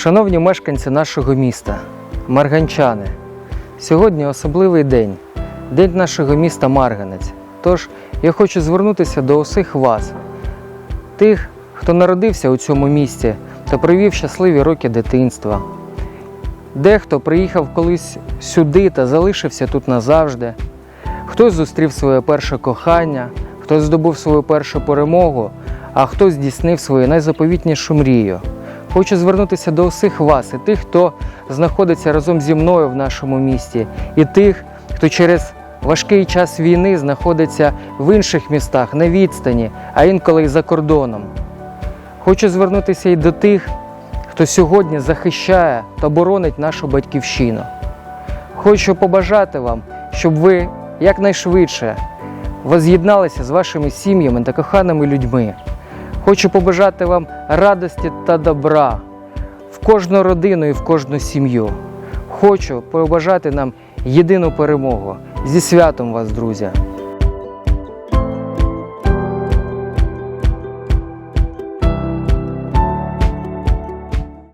Шановні мешканці нашого міста, марганчани, сьогодні особливий день, день нашого міста Марганець. Тож я хочу звернутися до усіх вас, тих, хто народився у цьому місті та провів щасливі роки дитинства. Дехто приїхав колись сюди та залишився тут назавжди. Хтось зустрів своє перше кохання, хтось здобув свою першу перемогу, а хтось здійснив свою найзаповітнішу мрію. Хочу звернутися до усіх вас, і тих, хто знаходиться разом зі мною в нашому місті, і тих, хто через важкий час війни знаходиться в інших містах на відстані, а інколи й за кордоном. Хочу звернутися і до тих, хто сьогодні захищає та боронить нашу батьківщину. Хочу побажати вам, щоб ви якнайшвидше воз'єдналися з вашими сім'ями та коханими людьми. Хочу побажати вам радості та добра в кожну родину і в кожну сім'ю. Хочу побажати нам єдину перемогу. Зі святом вас, друзі!